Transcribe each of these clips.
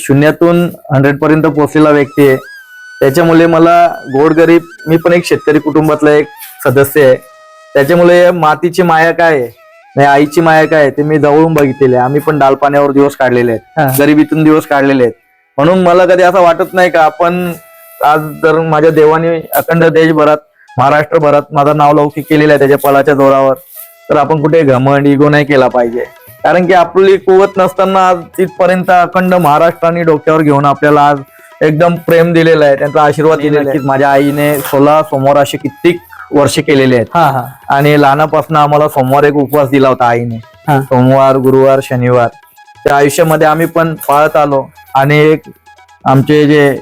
शून्यातून hundred पर्यंत पोहोचलेला व्यक्ती आहे. त्याच्यामुळे मला गोरगरीब मी पण एक शेतकरी कुटुंबातला एक सदस्य आहे. त्याच्यामुळे मातीची माया काय आहे? नाही आईची माया काय आहे? ते मी जवळून बघितलेले आहे. आम्ही पण डाल पाण्यावर दिवस काढलेले. आहेत. गरिबीतून दिवस काढलेले आहेत. म्हणून मला कधी असं वाटत नाही का आपण आज जर माझ्या देवाने अखंड देशभरात महाराष्ट्रभरात माझं नाव लौकिक केलेलं आहे त्याच्या पलाच्या जोरावर तर आपण कुठे घमंड इगो नाही केला पाहिजे. कारण की आपली कुवत नसताना आज तिथपर्यंत अखंड महाराष्ट्राने डोक्यावर घेऊन आपल्याला आज एकदम प्रेम दिलेलं आहे. त्यांचा आशीर्वाद दिलेला आहे. माझ्या आईने सोळा सोमवार असे कित्येक वर्ष केलेले आहेत. आणि लहानापासून आम्हाला सोमवार एक उपवास दिला होता आईने. सोमवार गुरुवार शनिवार. त्या आयुष्यामध्ये आम्ही पण पाळत आलो. आणि एक आमचे जे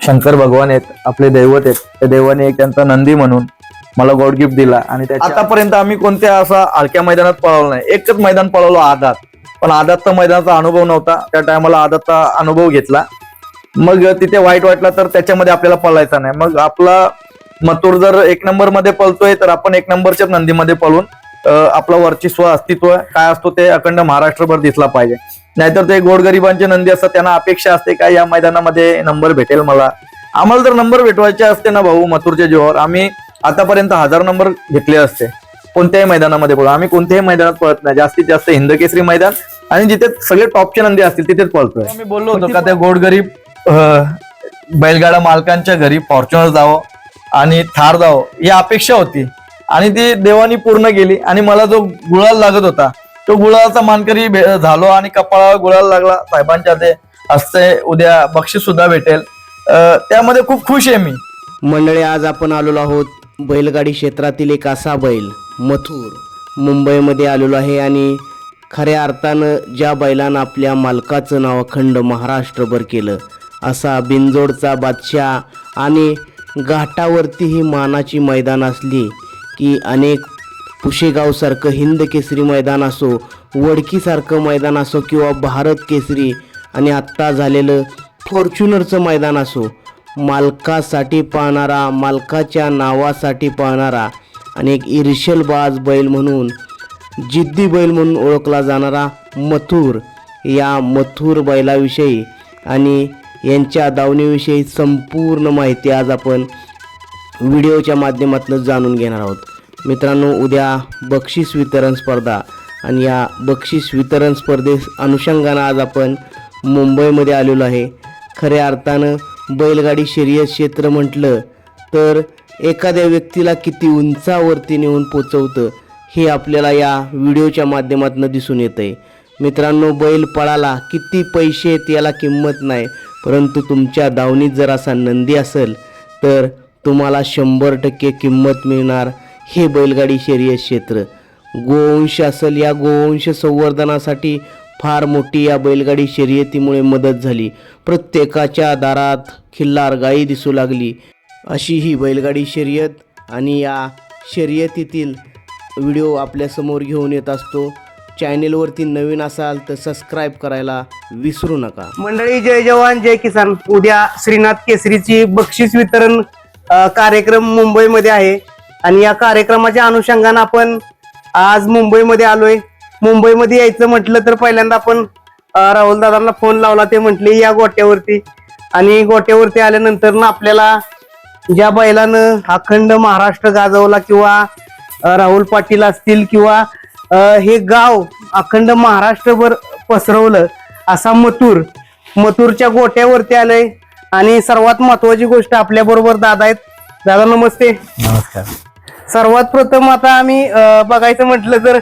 शंकर भगवान आहेत आपले दैवत आहेत त्या देवाने एक त्यांचा नंदी म्हणून मला गॉड गिफ्ट दिला आणि आतापर्यंत आम्ही कोणत्या असा हलक्या मैदानात पळवलं नाही. एकच मैदान पळवलो आदात. पण आधातचा मैदानाचा अनुभव नव्हता. त्या टायमाला आदातचा अनुभव घेतला. मग तिथे वाईट वाटला तर त्याच्यामध्ये आपल्याला पळायचा नाही. मग आपला मथुर जर एक नंबरमध्ये पळतोय तर आपण एक नंबरच्याच नंदीमध्ये पळून आपला आपलं वर्चस्व अस्तित्व काय असतो ते अखंड महाराष्ट्रभर दिसला पाहिजे. नाहीतर ते गोरगरिबांचे नंदी असतात त्यांना अपेक्षा असते का या मैदानामध्ये नंबर भेटेल मला? आम्हाला जर नंबर भेटवायचे असते ना भाऊ मथुरच्या जीवावर. आम्ही आतापर्यंत हजार नंबर घेतले असते. कोणत्याही मैदानामध्ये पळू. आम्ही कोणत्याही मैदानात पळत नाही. जास्तीत जास्त हिंद केसरी मैदान आणि जिथे सगळे टॉपचे नंदी असतील तिथेच पळतोय. मी बोललो होतो का त्या गोडगरीब बैलगाडा मालकांच्या घरी फॉर्च्युनर जावं आणि थार जावं ही अपेक्षा होती. आणि ती देवानी पूर्ण केली. आणि मला जो गुळाल लागत होता तो गुळाचा मानकरी झालो आणि कपाळावर गुळाल लागला. साहेबांच्या ते हस्ते उद्या बक्षीस सुद्धा भेटेल. त्यामध्ये खूप खुश आहे मी. मंडळी आज आपण आलेलो आहोत बैलगाडी क्षेत्रातील एक असा बैल मथुर मुंबईमध्ये आलेलो आहे आणि खऱ्या अर्थानं ज्या बैलानं आपल्या मालकाचं नाव अखंड महाराष्ट्रभर केलं असा बिनजोडचा बादशाह आणि घाटावरती ही मानाची मैदान असली की अनेक पुशेगावसारखं हिंद केसरी मैदान असो वडकीसारखं मैदान असो किंवा भारत केसरी आणि आत्ता झालेलं फॉर्च्युनरचं मैदान असो मालकासाठी पाहणारा मालकाच्या नावासाठी पाहणारा आणि एक ईर्षलबाज बैल म्हणून जिद्दी बैल म्हणून ओळखला जाणारा मथुर. या मथुर बैलाविषयी आणि यांच्या दावणीविषयी संपूर्ण माहिती आज आपण व्हिडिओच्या माध्यमातून जाणून घेणार आहोत. मित्रांनो उद्या बक्षीस वितरण स्पर्धा आणि या बक्षीस वितरण स्पर्धेस अनुषंगानं आज आपण मुंबईमध्ये आलेलो आहे. खऱ्या अर्थानं बैलगाडी शर्यत क्षेत्र म्हटलं तर एखाद्या व्यक्तीला किती उंचावरती नेऊन पोचवतं हे आपल्याला या व्हिडिओच्या माध्यमातून दिसून येतं आहे मित्रांनो बैल पळाला किती पैसे आहेत याला किंमत नाही परंतु तुमच्या दावणीत जर असा नंदी असेल तर तुम्हाला शंभर टक्के किंमत मिळणार हे बैलगाडी शर्यत क्षेत्र. गोवंश असेल या गोवंश संवर्धनासाठी फार मोठी या बैलगाडी शर्यतीमुळे मदत झाली. प्रत्येकाच्या दारात खिल्लार गायी दिसू लागली. अशी ही बैलगाडी शर्यत आणि या शर्यतीतील व्हिडिओ आपल्यासमोर घेऊन येत असतो. चॅनेलवरती नवीन असाल तर सबस्क्राईब करायला विसरू नका. मंडळी जय जवान जय किसान. उद्या श्रीनाथ केसरीची बक्षीस वितरण कार्यक्रम मुंबईमध्ये आहे. आणि या कार्यक्रमाच्या अनुषंगानं आपण आज मुंबईमध्ये आलोय. मुंबईमध्ये यायचं म्हटलं तर पहिल्यांदा आपण राहुल दादांना फोन लावला. ते म्हटले या गोट्यावरती. आणि गोट्यावरती आल्यानंतर ना आपल्याला ज्या बैलानं अखंड महाराष्ट्र गाजवला किंवा राहुल पाटील असतील किंवा हे गाव अखंड महाराष्ट्रभर पसरवलं असा मथुर मथुरच्या गोट्यावरती आलंय. आणि सर्वात महत्वाची गोष्ट आपल्या बरोबर दादा आहेत. दादा नमस्ते. नमस्कार. सर्वात प्रथम आता आम्ही बघायचं म्हटलं तर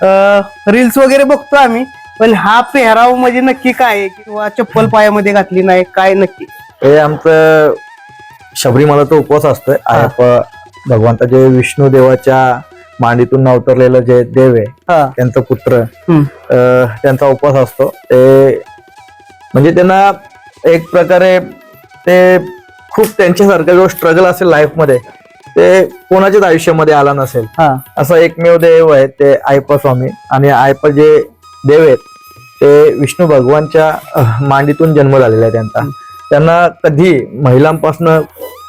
रील्स वगैरे बघतो आम्ही पण हा पेहराव म्हणजे नक्की काय आहे? किंवा चप्पल पायामध्ये घातली नाही काय नक्की? हे आमचं शबरीमालाचा उपवास असतोय. अय्यप्पा भगवंताचे विष्णू देवाच्या मांडीतून अवतरलेलं जे देव आहे हा. त्यांचा पुत्र हम्म. अं, त्यांचा उपवास असतो. ते म्हणजे त्यांना एक प्रकारे ते खूप त्यांच्यासारखा जो स्ट्रगल असेल लाईफमध्ये ते कोणाच्याच आयुष्यामध्ये आला नसेल. हा. असं एकमेव देव आहे ते आयप्पा स्वामी आणि आयप्पा जे देव आहेत ते विष्णू भगवानच्या अह, मांडीतून जन्म झालेला आहे त्यांचा. त्यांना कधी महिलांपासून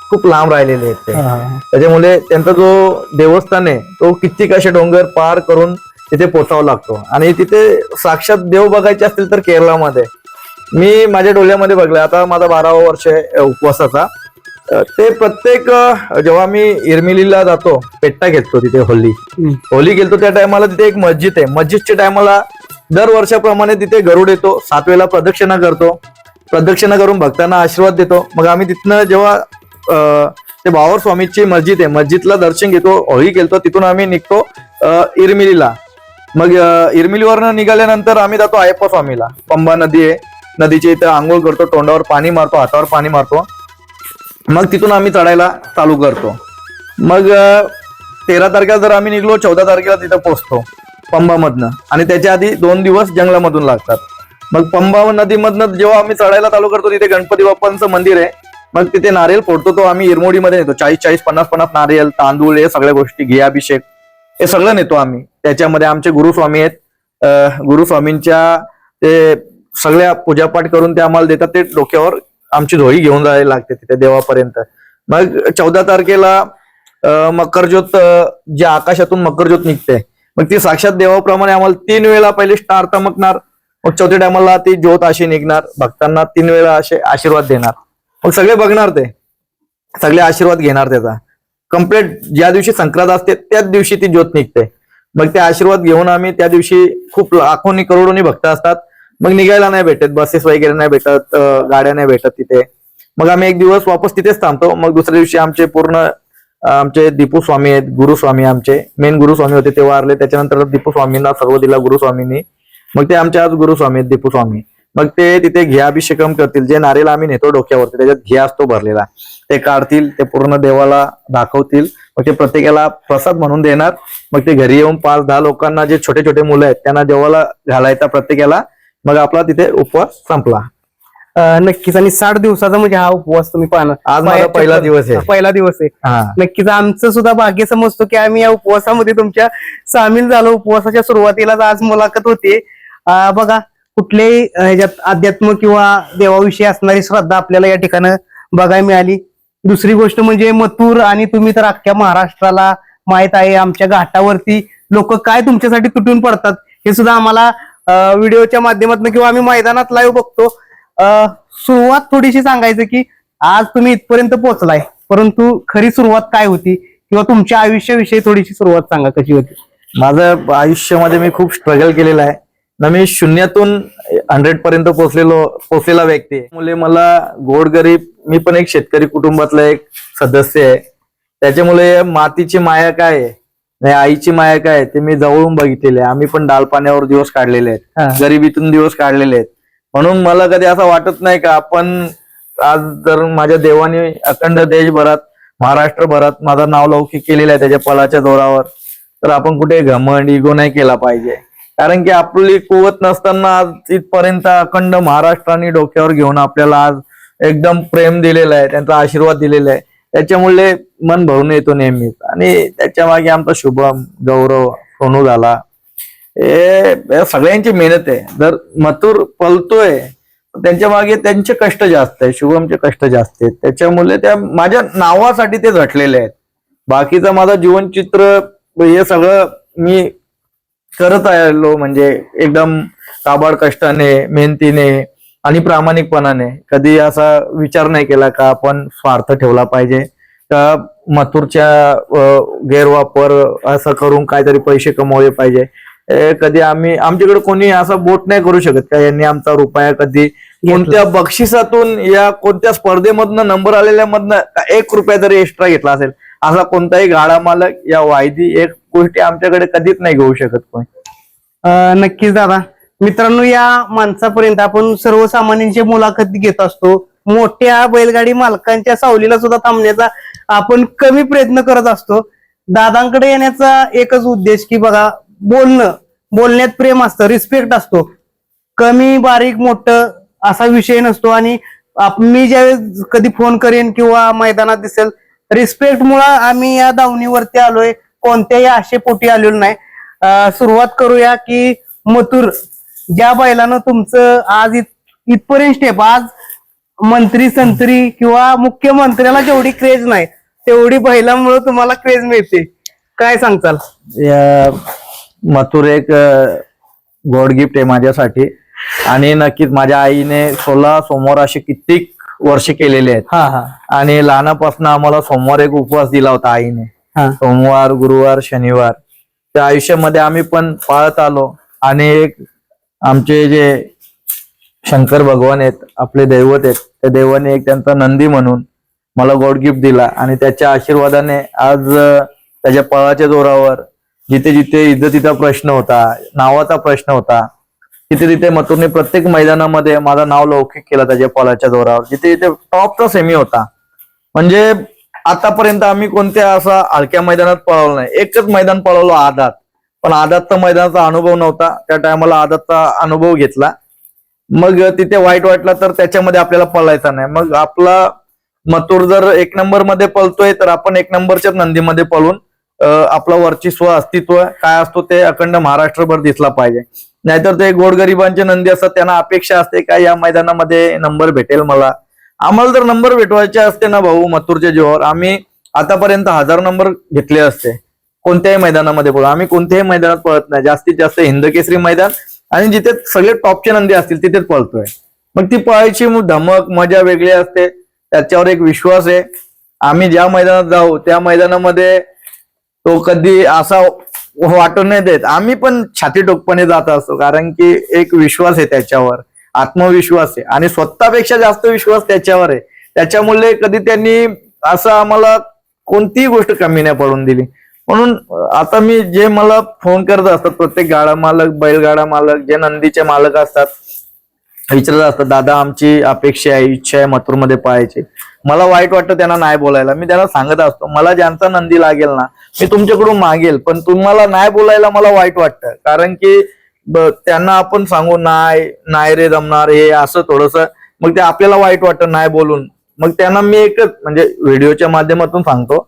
खूप लांब राहिलेले आहेत ते. हा. त्याच्यामुळे त्यांचा जो देवस्थान आहे तो कित्येक असे डोंगर पार करून तिथे पोचावा लागतो. आणि तिथे साक्षात देव बघायचे असतील तर केरळामध्ये. मी माझ्या डोळ्यामध्ये बघलं. आता माझा बारावा वर्ष आहे अ, उपवासाचा. ते प्रत्येक जेव्हा मी इरमिलीला जातो पेट्टा घेतो तिथे होली. होली गेलतो त्या टायमाला तिथे एक मस्जिद आहे. मस्जिदच्या टायमाला दर वर्षाप्रमाणे तिथे गरुड येतो. सात वेळेला प्रदक्षिणा करतो. प्रदक्षिणा करून भक्तांना आशीर्वाद देतो. मग आम्ही तिथनं जेव्हा ते बावर स्वामीची मस्जिद आहे मस्जिदला दर्शन घेतो होळी गेलतो तिथून आम्ही निघतो इरमिलीला. मग इरमिलीवरनं निघाल्यानंतर आम्ही जातो अयप्पा स्वामीला. पंबा नदी आहे. नदीच्या इथं आंघोळ करतो तोंडावर पाणी मारतो हातावर पाणी मारतो. मग तिथून आम्ही चढायला चालू करतो. मग तेरा तारखेला जर आम्ही निघलो चौदा तारखेला तिथं पोहोचतो पंबामधनं आणि त्याच्या आधी दोन दिवस जंगलामधून लागतात. मग पंबा नदीमधनं जेव्हा आम्ही चढायला चालू करतो तिथे गणपती बाप्पांचं मंदिर आहे. मग तिथे नारियल फोडतो तो आम्ही इरमोडीमध्ये नेतो. चाळीस चाळीस पन्नास पन्नास नारियल तांदूळ हे सगळ्या गोष्टी घियाभिषेक हे सगळं नेतो आम्ही. त्याच्यामध्ये आमचे गुरुस्वामी आहेत. गुरुस्वामींच्या ते सगळ्या पूजापाठ करून ते आम्हाला देतात ते डोक्यावर आमची धोळी घेऊन जायला लागते तिथे देवापर्यंत. मग चौदा तारखेला मकरज्योत जे आकाशातून मकरज्योत निघते मग ती साक्षात देवाप्रमाणे आम्हाला तीन वेळा पहिले स्टार तमकणार मग चौथ्या टायमाला ती ज्योत अशी निघणार भक्तांना तीन वेळा असे आशीर्वाद देणार. मग सगळे बघणार ते. सगळे आशीर्वाद घेणार त्याचा. कंप्लीट ज्या दिवशी संक्रांत असते त्याच दिवशी ती ज्योत निघते. मग ते आशीर्वाद घेऊन आम्ही त्या दिवशी खूप लाखोनी करोडोनी भक्त असतात. मग निघायला नाही भेटत बसेस वगैरे नाही भेटत गाड्या नाही भेटत तिथे. मग आम्ही एक दिवस वापस तिथेच थांबतो. मग दुसऱ्या दिवशी आमचे पूर्ण आमचे दीपू स्वामी आहेत गुरुस्वामी आमचे. मेन गुरुस्वामी होते ते वारले. त्याच्यानंतर दीपू स्वामींना सर्व दिला गुरुस्वामींनी मग ते आमचे आज गुरुस्वामी आहेत दीपू स्वामी. मग ते तिथे घ्या अभिषेकम करतील. जे नारेल आम्ही नेतो डोक्यावरती त्याच्यात घ्या असतो भरलेला. ते काढतील ते पूर्ण देवाला दाखवतील. मग ते प्रत्येकाला प्रसाद म्हणून देणार. मग ते घरी येऊन पाच दहा लोकांना जे छोटे छोटे मुलं आहेत त्यांना देवाला घालायचा प्रत्येकाला. मग आपला तिथे उपवास संपला. अं, नक्कीच. आणि साठ दिवसाचा म्हणजे हा उपवास तुम्ही पाहणार. आज माझा पहिला दिवस आहे. पहिला दिवस आहे. हा. नक्कीच आमचं सुद्धा भाग्य समजतो की आम्ही या उपवासामध्ये तुमच्या सामील झालो. उपवासाच्या सुरुवातीलाच आज मुलाखत होते. अं, बघा कुठल्याही अं, ह्याच्यात अध्यात्म किंवा देवाविषयी असणारी श्रद्धा आपल्याला या ठिकाणी बघायला मिळाली. दुसरी गोष्ट म्हणजे मथुर आणि तुम्ही तर अख्ख्या महाराष्ट्राला माहीत आहे आमच्या घाटावरती लोक काय तुमच्यासाठी तुटून पडतात हे सुद्धा आम्हाला व्हिडिओच्या माध्यमातून किंवा आम्ही मैदानात लाईव्ह बघतो. सुरुवात थोडीशी सांगायचं की आज तुम्ही इथपर्यंत पोहोचलाय. परंतु खरी सुरुवात काय होती? किंवा तुमच्या आयुष्याविषयी थोडीशी सुरुवात सांगा कशी होती? माझं आयुष्यामध्ये मी खूप स्ट्रगल केलेलं आहे. ना मी शून्यातून हंड्रेड पर्यंत पोहोचलेलो पोहोचलेला व्यक्ती आहे. मुले मला गोडगरीब मी पण एक शेतकरी कुटुंबातला एक सदस्य आहे. त्याच्यामुळे मातीची माया काय आहे? आणि आईची माया काय ते मी जवळून बघितलेले आहे. आम्ही पण डाल पाण्यावर दिवस काढलेले. आहेत. गरिबीतून दिवस काढलेले आहेत. म्हणून मला कधी असं वाटत नाही का आपण आज जर माझ्या देवाने अखंड देशभरात महाराष्ट्रभरात माझं नाव लौकिक केलेलं आहे त्याच्या पलाच्या जोरावर तर आपण कुठे घमंड इगो नाही केला पाहिजे. कारण की आपली कुवत नसताना आज इथपर्यंत अखंड महाराष्ट्राने डोक्यावर घेऊन आपल्याला आज एकदम प्रेम दिलेलं आहे त्यांचा आशीर्वाद दिलेला आहे. त्याच्यामुळे मन भरून येतो नेहमीच. आणि त्याच्यामागे आमचा शुभम गौरव सोनू झाला. हे सगळ्यांची मेहनत आहे. जर मथुर पलतोय त्यांच्या मागे त्यांचे कष्ट जास्त आहे शुभमचे कष्ट जास्त आहेत. त्याच्यामुळे त्या माझ्या नावासाठी ते झटलेले आहेत. बाकीचं माझं जीवनचित्र हे सगळं मी करत आलो. म्हणजे एकदम काबाड कष्टाने मेहनतीने आणि प्रामाणिकपणाने कधी असा विचार नाही केला का आपण स्वार्थ ठेवला पाहिजे? का मथुरच्या गैरवापर असं करून काहीतरी पैसे कमवले पाहिजे? कधी आम्ही आमच्याकडे कोणी असा बोट नाही करू शकत का यांनी आमचा रुपया कधी कोणत्या बक्षिसातून या कोणत्या स्पर्धेमधनं नंबर आलेल्या मधनं एक रुपया जरी एक्स्ट्रा घेतला असेल? असा कोणताही गाडा मालक या वायदी एक गोष्टी आमच्याकडे कधीच नाही घेऊ शकत कोणी. नक्कीच दादा. मित्रांनो या माणसापर्यंत आपण सर्वसामान्यांची मुलाखत घेत असतो. मोठ्या बैलगाडी मालकांच्या सावलीला सुद्धा थांबण्याचा आपण कमी प्रयत्न करत असतो. दादांकडे येण्याचा एकच उद्देश की बघा बोलणं. बोलण्यात प्रेम असतं रिस्पेक्ट असतो. कमी बारीक मोठं असा विषय नसतो आणि मी ज्यावेळेस कधी फोन करेन किंवा मैदानात दिसेल रिस्पेक्ट मुळे आम्ही या दावणीवरती आलोय. कोणत्याही आशेपोटी आलेलो नाही. सुरुवात करूया की मथुर. ज्या बैलानं तुमचं आज इत- इथपर्यंत स्टेप आज मंत्री संत्री किंवा मुख्यमंत्र्याला जेवढी क्रेज नाही तेवढी बैलामुळे तुम्हाला क्रेज मिळते. काय सांगताल? मथुर एक गॉड गिफ्ट आहे माझ्यासाठी. आणि नक्कीच माझ्या आईने सोळा सोमवार असे कित्येक वर्ष केलेले आहेत. हा हा. आणि लहानापासून आम्हाला सोमवार एक उपवास दिला होता आईने. सोमवार गुरुवार शनिवार. त्या आयुष्यामध्ये आम्ही पण पाळत आलो. आणि एक आमचे जे शंकर भगवान आहेत आपले दैवत आहेत त्या देवाने एक त्यांचा नंदी म्हणून मला गॉड गिफ्ट दिला आणि त्याच्या आशीर्वादाने आज त्याच्या पळाच्या जोरावर जिथे जिथे इज्जतीचा प्रश्न होता नावाचा प्रश्न होता तिथे तिथे मथुरने प्रत्येक मैदानामध्ये माझं नाव लौकिक केलं त्याच्या पळाच्या जोरावर. जिथे जिथे टॉपचा सेमी होता. म्हणजे आतापर्यंत आम्ही कोणत्या असा हलक्या मैदानात पळवलं नाही. एकच मैदान पळवलं आधात पण आदातचा मैदानाचा अनुभव नव्हता. त्या टायमाला आदातचा अनुभव घेतला. मग तिथे वाईट वाटला तर त्याच्यामध्ये आपल्याला पळायचा नाही. मग आपला मतूर जर एक नंबरमध्ये पळतोय तर आपण एक नंबरच्याच नंदीमध्ये पळून आपला आपलं वर्चस्व अस्तित्व काय असतो ते अखंड महाराष्ट्रभर दिसला पाहिजे. नाहीतर ते गोरगरिबांचे नंदी असतात त्यांना अपेक्षा असते का या मैदानामध्ये नंबर भेटेल मला? आम्हाला जर नंबर भेटवायचे असते ना भाऊ मथुरच्या जीवावर आम्ही आतापर्यंत हजार नंबर घेतले असते. कोणत्याही मैदानामध्ये पळू. आम्ही कोणत्याही मैदानात पळत नाही. जास्तीत जास्त हिंदकेसरी मैदान आणि जिथे सगळे टॉपचे नंदी असतील तिथेच पळतोय. मग ती पळायची मग धमक मजा वेगळी असते. त्याच्यावर एक विश्वास आहे. आम्ही ज्या मैदानात जाऊ त्या मैदानामध्ये तो कधी असा वाटून नाही देत. आम्ही पण छाती टोकपणे जात असतो कारण की एक विश्वास आहे त्याच्यावर. आत्मविश्वास आहे. आणि स्वतःपेक्षा जास्त विश्वास त्याच्यावर आहे. त्याच्यामुळे कधी त्यांनी असं आम्हाला कोणतीही गोष्ट कमी नाही पडून दिली. म्हणून आता मी जे मला फोन करत असतात प्रत्येक गाडा मालक बैलगाडा मालक जे नंदीचे मालक असतात विचारत असतात दादा आमची अपेक्षा आहे इच्छा आहे मथुरमध्ये पाहायची. मला वाईट वाटतं त्यांना नाही बोलायला. मी त्यांना सांगत असतो मला ज्यांचा नंदी लागेल ना मी तुमच्याकडून मागेल पण तुम्हाला नाही बोलायला मला वाईट वाटतं. कारण की त्यांना आपण सांगू नाही नाही रे जमणार हे असं थोडस. मग ते आपल्याला वाईट वाटतं नाही बोलून. मग त्यांना मी एकच म्हणजे व्हिडिओच्या माध्यमातून सांगतो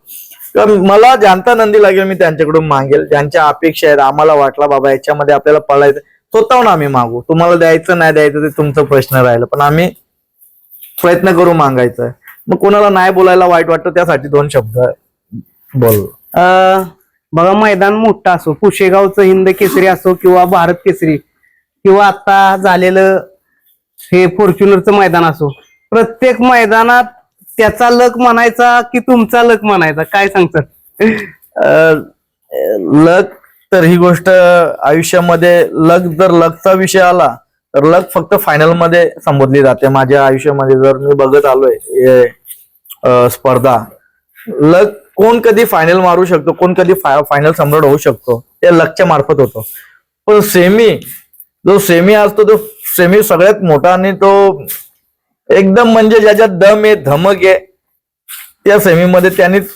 तर मला ज्यांचा नंदी लागेल मी त्यांच्याकडून मागेल. ज्यांच्या अपेक्षा आहेत आम्हाला वाटला बाबा याच्यामध्ये आपल्याला पळायचं. स्वतःहून आम्ही मागू. तुम्हाला द्यायचं नाही द्यायचं ते तुमचा प्रश्न राहिला. पण आम्ही प्रयत्न करू मागायचं मग कोणाला नाही बोलायला वाईट वाटतं त्यासाठी दोन शब्द बोल. अं, बघा मैदान मोठं असो पुशेगावचं हिंद केसरी असो किंवा भारत केसरी किंवा आता झालेलं हे फॉर्च्युनरचं मैदान असो प्रत्येक मैदानात त्याचा लक म्हणायचा की तुमचा लक म्हणायचा? काय सांगतात? लक तर ही गोष्ट आयुष्यामध्ये लक जर लकचा विषय आला तर लक फक्त फायनलमध्ये संबोधली जाते. माझ्या आयुष्यामध्ये जर मी बघत आलोय स्पर्धा लक कोण कधी फायनल मारू शकतो कोण कधी फायनल सम्राट होऊ शकतो ते लकच्या मार्फत होतो. पण सेमी जो सेमी असतो तो सेमी सगळ्यात मोठा आणि तो एकदम म्हणजे ज्याच्यात दम आहे धमक आहे त्या सेमीमध्ये त्यांनीच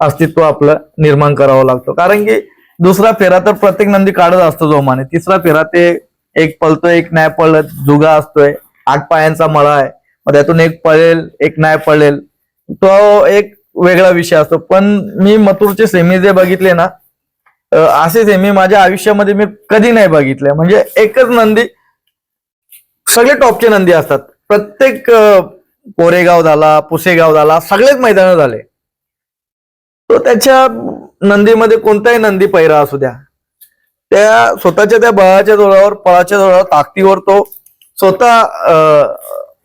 अस्तित्व आपलं निर्माण करावं लागतं. कारण की दुसरा फेरा तर प्रत्येक नंदी काढत असतो जोमाने तिसरा फेरा ते एक पळतोय एक नाही पळत जुगा असतोय आठ पायांचा मळा आहे. मग त्यातून एक पळेल एक नाही पळेल. तो एक वेगळा विषय असतो. पण मी मथुरचे सेमी जे बघितले ना असे सेमी माझ्या आयुष्यामध्ये मी कधी नाही बघितले. म्हणजे एकच नंदी सगळे टॉपचे नंदी असतात. प्रत्येक कोरेगाव झाला पुसेगाव झाला सगळेच मैदान झाले. तो त्याच्या नंदीमध्ये कोणताही नंदी पैरा असू द्या. त्या स्वतःच्या त्या बळाच्या जोरावर पळाच्या जोरावर ताकदीवर तो स्वतः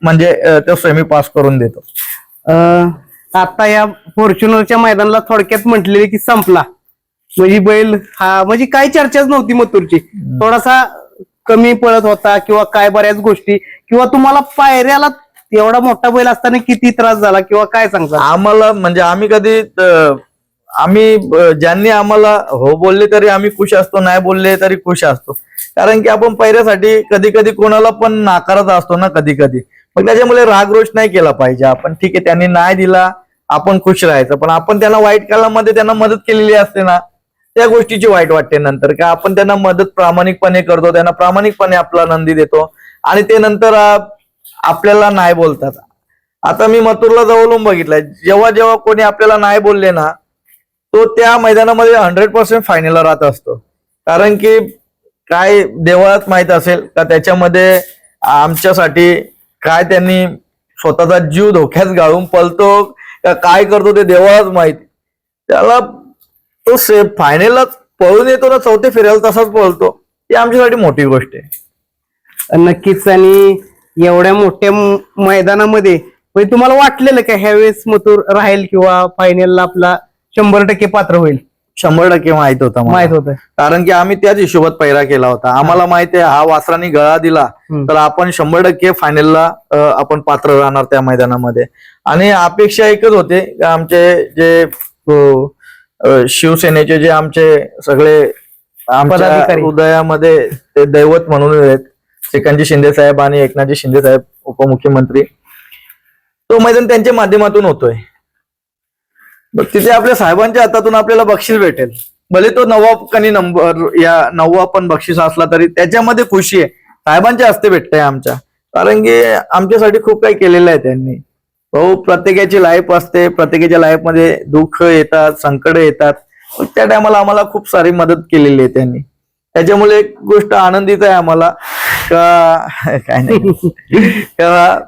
म्हणजे तो सेमी पास करून देतो. अं, आता या फॉर्च्युनरच्या मैदानाला थोडक्यात म्हटलेले की संपला. म्हणजे बैल हा म्हणजे काही चर्चाच नव्हती मथुरची. थोडासा कमी पळत होता किंवा काय बऱ्याच गोष्टी किंवा तुम्हाला पायऱ्याला एवढा मोठा बैल असताना किती त्रास झाला किंवा काय सांगता? आम्हाला म्हणजे आम्ही कधी आम्ही ज्यांनी आम्हाला हो बोलले तरी आम्ही खुश असतो नाही बोलले तरी खुश असतो. कारण की आपण पहिल्यासाठी कधी कधी कोणाला पण नाकारत असतो ना कधी कधी. मग त्याच्यामुळे रागरोष नाही केला पाहिजे. आपण ठीक आहे त्यांनी नाही दिला आपण खुश राहायचं. पण आपण त्यांना वाईट काळामध्ये त्यांना मदत केलेली असते ना. त्या गोष्टीची वाईट वाटते नंतर का आपण त्यांना मदत प्रामाणिकपणे करतो त्यांना प्रामाणिकपणे आपला नंदी देतो आणि ते नंतर आपल्याला नाही बोलतात. आता मी मथुरला जवळून बघितलंय जेव्हा जेव्हा कोणी आपल्याला नाही बोलले ना तो त्या मैदानामध्ये हंड्रेड पर्सेंट फायनलला राहत असतो. कारण की काय देवळात माहीत असेल का त्याच्यामध्ये आमच्यासाठी काय त्यांनी स्वतःचा जीव धोक्यात गाळून पळतो का काय करतो ते देवळात माहिती. त्याला तो से फायनलला पळून येतो ना चौथे फेऱ्याला तसाच पळतो. ती आमच्यासाठी मोठी गोष्ट आहे. नक्कीच आणि एवढ्या मोठ्या मैदानामध्ये म्हणजे तुम्हाला वाटलेलं का ह्यावेळेस मथुर राहील किंवा फायनलला आपला शंभर टक्के पात्र होईल? शंभर टक्के माहीत होता. माहीत होतं. कारण की आम्ही त्याच हिशोबात पैरा केला होता. आम्हाला माहिती आहे हा वासराने गळा दिला. तर आपण शंभर टक्के फायनलला आपण पात्र राहणार त्या मैदानामध्ये. आणि अपेक्षा एकच होते की आमचे जे शिवसेनेचे जे आमचे सगळे आमच्या. उदयामध्ये ते दैवत म्हणून आहेत श्रीकांतजी शिंदे साहेब आणि एकनाथजी शिंदे साहेब उपमुख्यमंत्री. तो मैदान त्यांच्या माध्यमातून होतोय. मग तिथे आपल्या साहेबांच्या हातातून आपल्याला बक्षीस भेटेल. भले तो नववा कनी नंबर या नववा पण बक्षीस असला तरी त्याच्यामध्ये खुशी आहे. साहेबांच्या हस्ते भेटतंय आमच्या. कारण की आमच्यासाठी खूप काही केलेलं आहे त्यांनी. भाऊ प्रत्येकाची लाईफ असते प्रत्येकाच्या लाईफमध्ये दुःख येतात संकट येतात. त्या टायमाला आम्हाला खूप सारी मदत केलेली आहे त्यांनी. त्याच्यामुळे एक गोष्ट आनंदीच आहे आम्हाला. का काय नाही. का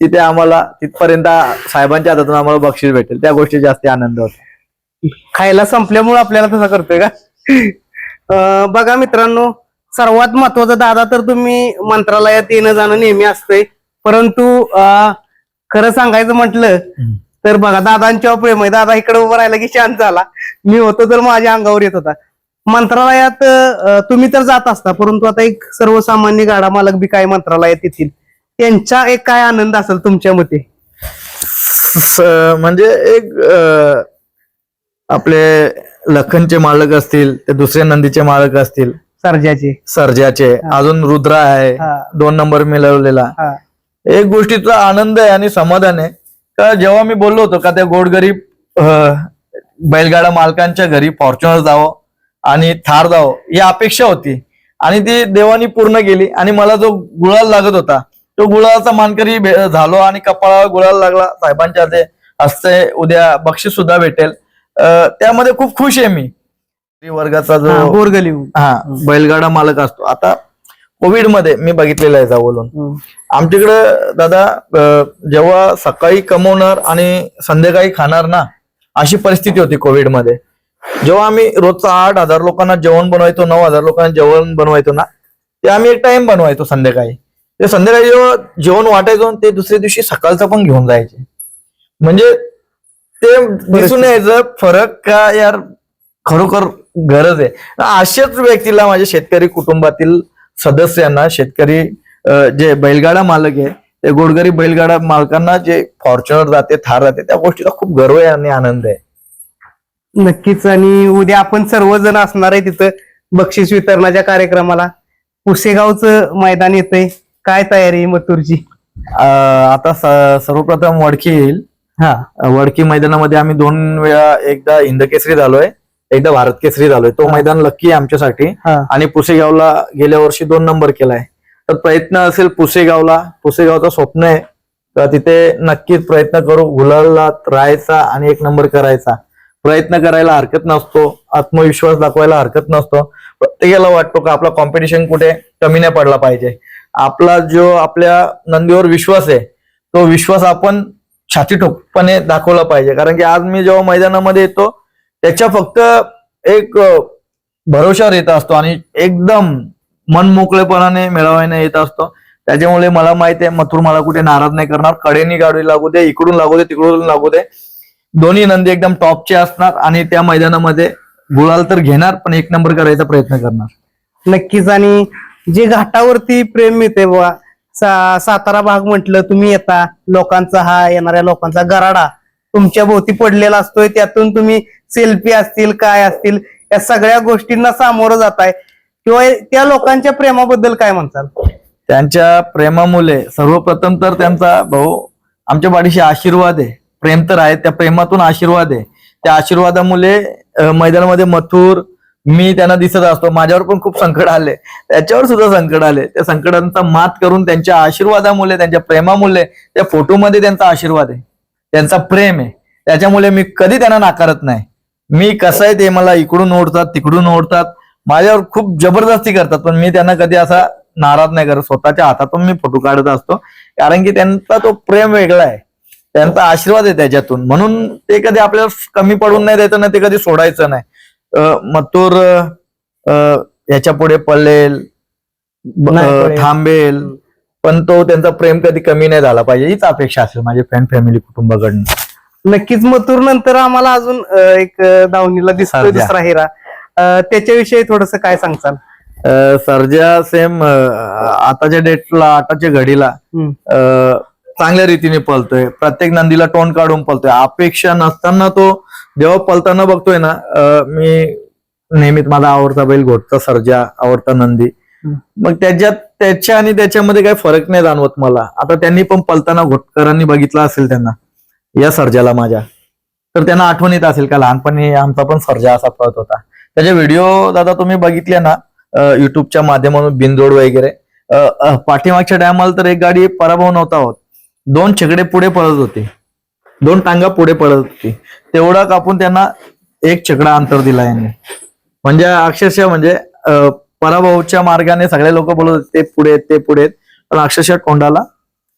तिथे आम्हाला तिथपर्यंत साहेबांच्या हातातून आम्हाला बक्षीस भेटेल. त्या गोष्टी जास्त आनंद होता. खायला संपल्यामुळे आपल्याला तसं करतोय का? बघा मित्रांनो सर्वात महत्वाचं दादा तर तुम्ही मंत्रालयात येणं जाणं नेहमी असतंय. परंतु खरं सांगायचं म्हटलं तर बघा दादांच्या प्रेम आहे. दादा इकडे उभं राहिला की शांत झाला. मी होतो तर माझ्या अंगावर येत होता. मंत्रालयात तुम्ही तर जात असता परंतु आता एक सर्वसामान्य गाडा मालक बी काय मंत्रालयात येतील. त्यांचा एक काय आनंद असेल तुमच्या मते? म्हणजे एक आपले लखनचे मालक असतील ते दुसरे नंदीचे मालक असतील. सर्जाचे. सर्जाचे. अजून रुद्रा आहे. दोन नंबर मिळवलेला. एक गोष्टीचा आनंद आहे आणि समाधान आहे. का जेव्हा मी बोललो होतो का त्या गोडगरीब बैलगाडा मालकांच्या घरी फॉर्च्युनर जावं आणि थार जावं ही अपेक्षा होती. आणि ती देवानी पूर्ण केली आणि मला जो गुळाल लागत होता तो गुळाचा मानकरी झालो आणि कपाळावर गुळाल लागला. साहेबांच्या ते हस्ते उद्या बक्षीस सुद्धा भेटेल. त्यामध्ये खूप खुश आहे मी. वर्गाचा जो गोरगली हा बैलगाडा मालक असतो. आता कोविडमध्ये मी बघितलेलं आहे जावलून हम्म. आमच्याकडे दादा जेव्हा सकाळी कमवणार आणि संध्याकाळी खाणार ना अशी परिस्थिती होती कोविडमध्ये जेव्हा आम्ही रोजचा आठ हजार लोकांना जेवण बनवायचो नऊ हजार लोकांना जेवण बनवायचो ना ते आम्ही एक टाइम बनवायचो संध्याकाळी. ते संध्याकाळी जेव्हा जेवण वाटायचो ते दुसऱ्या दिवशी सकाळचं पण घेऊन जायचे. म्हणजे ते दिसून यायचं फरक का यार खरोखर गरज आहे. अशाच व्यक्तीला माझ्या शेतकरी कुटुंबातील सदस्यांना शेतकरी जे बैलगाडा मालक आहे ते गोडगरी बैलगाडा मालकांना जे फॉर्च्युनर जाते थार जाते त्या गोष्टीचा खूप गर्व आहे आणि आनंद आहे. नक्कीच. आणि उद्या आपण सर्वजण असणार आहे तिथं बक्षीस वितरणाच्या कार्यक्रमाला. पुसेगावचं मैदान येतंय. काय तयारी मथुरची? आता सर्वप्रथम वडकी येईल. हा. वडकी मैदानामध्ये आम्ही दोन वेळा एकदा हिंद केसरी झालोय. एकदा भारत केसरी झालोय. तो. मैदान लक्की आहे आमच्यासाठी. आणि पुसेगावला गेल्या वर्षी दोन नंबर केलाय. तर प्रयत्न असेल पुसेगावला. पुसेगावचं स्वप्न आहे. तर तिथे नक्कीच प्रयत्न करू. गुलाला राहायचा आणि एक नंबर करायचा. प्रयत्न करायला हरकत नसतो. आत्मविश्वास दाखवायला हरकत नसतो. प्रत्येकाला वाटतो का आपला कॉम्पिटिशन कुठे कमी नाही पडला पाहिजे. आपला जो आपल्या नंदीवर विश्वास आहे तो विश्वास आपण छाती ठोकपणे दाखवला पाहिजे. कारण की आज मी जेव्हा मैदानामध्ये येतो त्याच्या फक्त एक भरोसा येत असतो आणि एकदम मन मोकळेपणाने मेळाव्याने येत असतो. त्याच्यामुळे मला माहिती आहे मथुर मला कुठे नाराज नाही करणार. कडेनी गाडी लागू दे इकडून लागू दे तिकडून लागू दे. दोन्ही नंदी एकदम टॉपचे असणार आणि त्या मैदानामध्ये गुलाल तर घेणार पण एक नंबर करायचा प्रयत्न करणार. नक्कीच. आणि जे घाटावरती प्रेम मिळते बुवा सा, सातारा भाग म्हटलं तुम्ही येता लोकांचा हा येणाऱ्या लोकांचा गराडा. तुमच्या भोवती पडलेला असतोय त्यातून तुम्ही सेल्फी असतील काय असतील या सगळ्या गोष्टींना सामोरं जाताय. किंवा त्या लोकांच्या प्रेमाबद्दल काय म्हणताल? त्यांच्या प्रेमामुळे सर्वप्रथम तर त्यांचा भाऊ आमच्या पाठीशी आशीर्वाद आहे. प्रेम तर आहे त्या प्रेमातून आशीर्वाद आहे. त्या आशीर्वादामुळे मैदानामध्ये मथुर मी त्यांना दिसत असतो. माझ्यावर पण खूप संकट आले. त्याच्यावर सुद्धा संकट आले. त्या संकटांचा मात करून त्यांच्या आशीर्वादामुळे त्यांच्या प्रेमामुळे त्या फोटोमध्ये त्यांचा आशीर्वाद आहे. त्यांचा प्रेम आहे. त्याच्यामुळे मी कधी त्यांना नाकारत नाही. मी कसं आहे ते मला इकडून ओढतात तिकडून ओढतात. माझ्यावर खूप जबरदस्ती करतात पण मी त्यांना कधी असा नाराज नाही करत. स्वतःच्या हातातून मी फोटो काढत असतो. कारण की त्यांचा तो प्रेम वेगळा आहे. त्यांचा आशीर्वाद आहे त्याच्यातून. म्हणून ते कधी आपल्याला कमी पडून नाही द्यायचं नाही ते कधी सोडायचं नाही. मथुर याच्यापुढे पळेल. थांबेल. पण तो त्यांचा प्रेम कधी कमी नाही झाला पाहिजे हीच अपेक्षा असेल माझ्या फॅन फॅमिली कुटुंबाकडनं नक्कीच मथुर नंतर आम्हाला अजून अ, एक अ, दावणीला दिसतोय सर्जा. दुसरा हिरा अ, त्याच्याविषयी थोडस काय सांगचाल अं, सर्जा सेम आताच्या डेटला आताच्या घडीला हम्म. अं, चांगल्या रीतीने पळतोय प्रत्येक नंदीला तोंड काढून पळतोय अपेक्षा नसताना तो जेव्हा पळताना बघतोय ना अं, मी नेहमीच माझा आवडता बैल घोटचा सर्जा आवडता नंदी. मग त्याच्यात त्याच्या आणि त्याच्यामध्ये काही फरक नाही जाणवत मला. आता त्यांनी पण पळताना घोटकरांनी बघितलं असेल त्यांना या सर्जाला माझ्या. तर त्यांना आठवण येत असेल का? लहानपणी आमचा पण सर्जा असा पळत होता. त्याचे व्हिडिओ दादा तुम्ही बघितले ना युट्यूबच्या माध्यमातून बिनजोड वगैरे. पाठीमागच्या टायमाला तर एक गाडी पराभव नव्हता होत. दोन छकडे पुढे पळत होते. दोन टांगा पुढे पळत होती. तेवढा कापून त्यांना एक छकडा अंतर दिला यांनी. म्हणजे अक्षरशः म्हणजे पराभवच्या मार्गाने सगळे लोक बोलत होते ते पुढे ते पुढे. पण अक्षरशः तोंडाला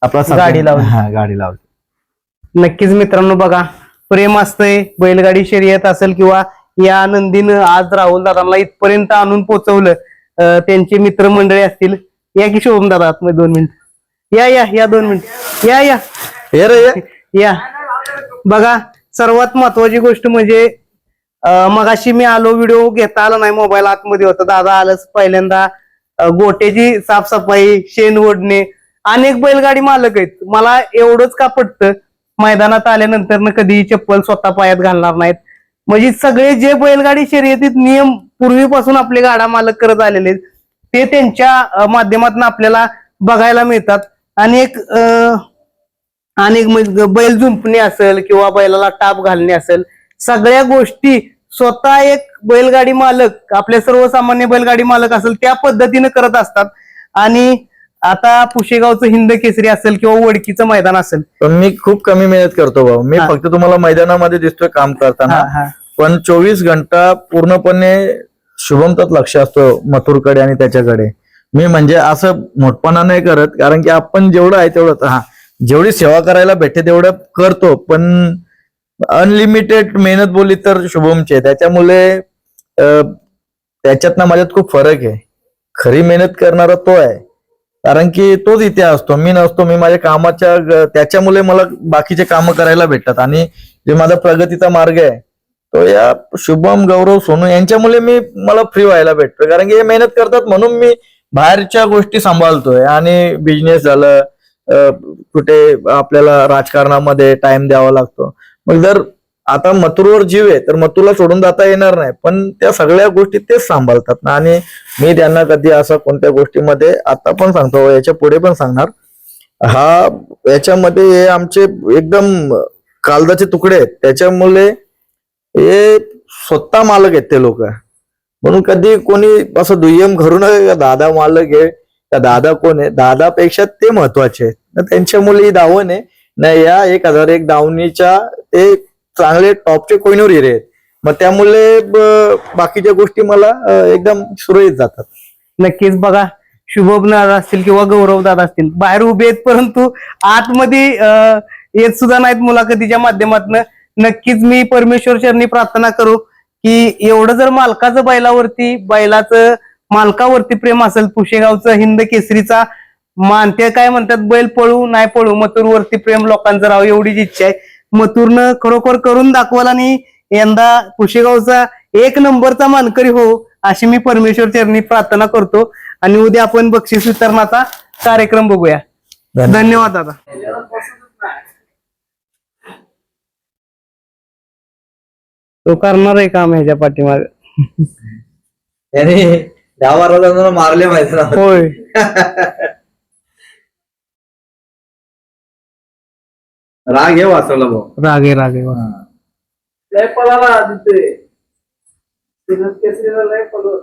आपला गाडी लावली. हा गाडी लावली नक्कीच मित्रांनो बघा प्रेम असतंय बैलगाडी शर्यत असेल किंवा या नंदीनं आज राहुल दादांना इथपर्यंत आणून पोहोचवलं अं, त्यांचे मित्रमंडळी असतील या की शोभम दादा आतमध्ये दोन मिनिट या या या दोन मिनिट या या हे रे हे. या बघा सर्वात महत्वाची गोष्ट म्हणजे मग मगाशी मी आलो व्हिडिओ घेता आला नाही मोबाईल आतमध्ये होता. दादा आलंच पहिल्यांदा. गोट्याची साफसफाई शेण ओढणे अनेक बैलगाडी मालक आहेत. मला एवढंच का पटतं मैदानात आल्यानंतर न कधी चप्पल स्वतः पायात घालणार नाहीत. म्हणजे सगळे जे बैलगाडी शर्यतीत नियम पूर्वीपासून आपले गाडा मालक करत आलेले आहेत, ते त्यांच्या माध्यमातून आपल्याला बघायला मिळतात. आणि एक अनेक म्हणजे बैल झुंपणे असेल किंवा बैलाला टाप घालणे असेल सगळ्या गोष्टी स्वतः एक बैलगाडी मालक आपले सर्वसामान्य बैलगाडी मालक असेल त्या पद्धतीने करत असतात. आणि आता पुशेगावचं हिंद केसरी असेल किंवा वडकीचं मैदान असेल. पण मी खूप कमी मेहनत करतो भाऊ. मी हा. फक्त तुम्हाला मैदानामध्ये दिसतोय काम करताना. हा. पण चोवीस घंटा पूर्णपणे शुभमचाच लक्ष असतो मथुरकडे आणि त्याच्याकडे. मी म्हणजे असं मोठपणा नाही करत कारण की आपण जेवढं आहे तेवढं हा. जेवढी सेवा करायला भेटते तेवढं करतो पण अनलिमिटेड मेहनत बोलली तर शुभमचे. त्याच्यामुळे त्याच्यातनं त्याच्यात ना माझ्यात खूप फरक आहे. खरी मेहनत करणारा तो आहे. कारण की तोच इथे असतो. मी नसतो. मी माझ्या कामाच्या त्याच्यामुळे मला बाकीचे कामं करायला भेटतात. आणि जे माझा प्रगतीचा मार्ग आहे तो या शुभम गौरव सोनू यांच्यामुळे मी मला फ्री व्हायला भेटतो कारण की हे मेहनत करतात म्हणून मी बाहेरच्या गोष्टी सांभाळतोय. आणि बिझनेस झालं कुठे आपल्याला राजकारणामध्ये टाइम द्यावा लागतो. मग जर आता मथुरवर जीव आहे तर मथुरला सोडून जाता येणार नाही. पण त्या सगळ्या गोष्टी तेच सांभाळतात ना. आणि मी त्यांना कधी असं कोणत्या गोष्टीमध्ये आता पण सांगतो याच्यापुढे पण सांगणार. हा याच्यामध्ये हे आमचे एकदम कालदाचे तुकडे आहेत. त्याच्यामुळे हे स्वतः मालक आहेत ते लोक. म्हणून कधी कोणी असं दुय्यम घरून दादा मालक आहे का दादा कोण आहे? दादापेक्षा ते महत्त्वाचे आहेत. त्यांच्यामुळे ही दावण आहे. नाही या एक हजार एक दावणीच्या ते चांगले टॉपचे कोहिनूर हिरे आहेत. मग त्यामुळे बाकीच्या गोष्टी मला एकदम सुरळीत जातात. नक्कीच बघा शुभम दादा असतील किंवा गौरव दादा असतील बाहेर उभे आहेत परंतु आतमध्ये येत सुद्धा नाहीत मुलाखतीच्या माध्यमातून. नक्कीच मी परमेश्वर चरणी प्रार्थना करू की एवढं जर मालकाचं बैलावरती बैलाचं मालकावरती प्रेम असेल पुशेगावचं हिंद केसरीचा मान ते काय म्हणतात बैल पळू नाही पळू मथुरवरती प्रेम लोकांचं राहावं एवढीच इच्छा आहे. मथुरनं खरोखर करून दाखवाल आणि यंदा पुशेगावचा एक नंबरचा मानकरी हो अशी मी परमेश्वर चरणी प्रार्थना करतो. आणि उद्या आपण बक्षीस वितरणाचा कार्यक्रम बघूया. धन्यवाद. दादा. तो करणार आहे काम ह्याच्या पाठीमाग. त्याने दहा बारा मारले माहिती होय. राग हे वाचवला भाऊ. रागे रागे हा. लय पळाला आदित्य. केसरीला लय पळू